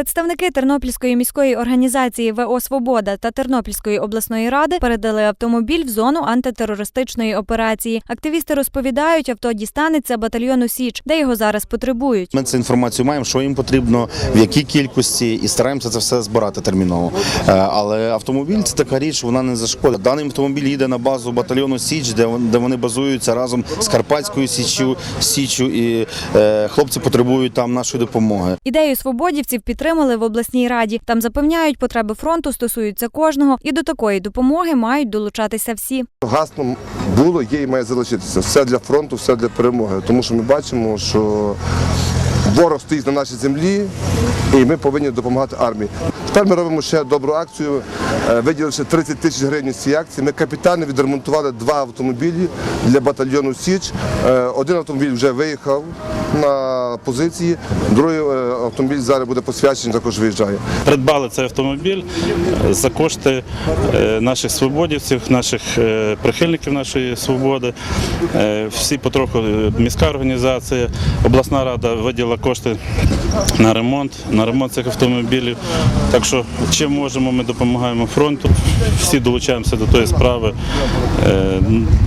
Представники Тернопільської міської організації ВО Свобода та Тернопільської обласної ради передали автомобіль в зону антитерористичної операції. Активісти розповідають, авто дістанеться батальйону Січ, де його зараз потребують. Ми цю інформацію маємо, що їм потрібно, в якій кількості, і стараємося це все збирати терміново. Е, Але автомобіль це така річ, вона не зашкодить. Даний автомобіль їде на базу батальйону Січ, де вони базуються разом з Карпатською Січчю, Січчю, і е, хлопці потребують там нашої допомоги. Ідею свободівців підтримали в обласній раді. Там запевняють, потреби фронту стосуються кожного, і до такої допомоги мають долучатися всі. Гаслом було, є і має залишитися. Все для фронту, все для перемоги. Тому що ми бачимо, що ворог стоїть на нашій землі, і ми повинні допомагати армії. Тепер ми робимо ще добру акцію, е, виділивши 30 тисяч гривень з цієї акції. Ми капітально відремонтували два автомобілі для батальйону Січ. Е, Один автомобіль вже виїхав на позиції, другий е, автомобіль зараз буде посвячений, також виїжджає. Придбали цей автомобіль е, за кошти е, наших свободівців, наших е, прихильників нашої свободи. Всі потроху міська організація, обласна рада виділа кошти на ремонт, на ремонт цих автомобілів. Так що чим можемо, ми допомагаємо фронту. Всі долучаємося до тої справи.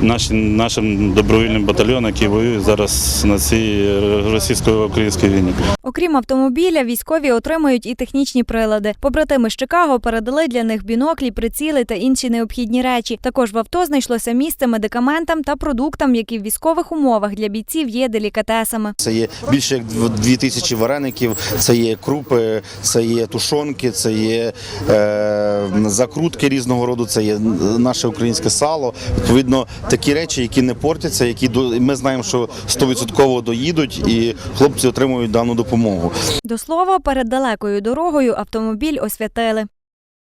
Наші, нашим добровільним батальйонам, які воюють зараз на цій російсько-українській війні. Окрім автомобіля, військові отримують і технічні прилади. Побратими з Чикаго передали для них біноклі, приціли та інші необхідні речі. Також в авто знайшлося місце медикаментам та продуктам, які в військових умовах для бійців є делікатесами. Це є більше як дв- дві тисячі вареників, це є крупи, це є тушонки, це є е, закрутки різного роду, це є наше українське сало. Відповідно, такі речі, які не портяться, які до- ми знаємо, що 100% доїдуть, і хлопці отримують дану допомогу. До слова, перед далекою дорогою автомобіль освятили.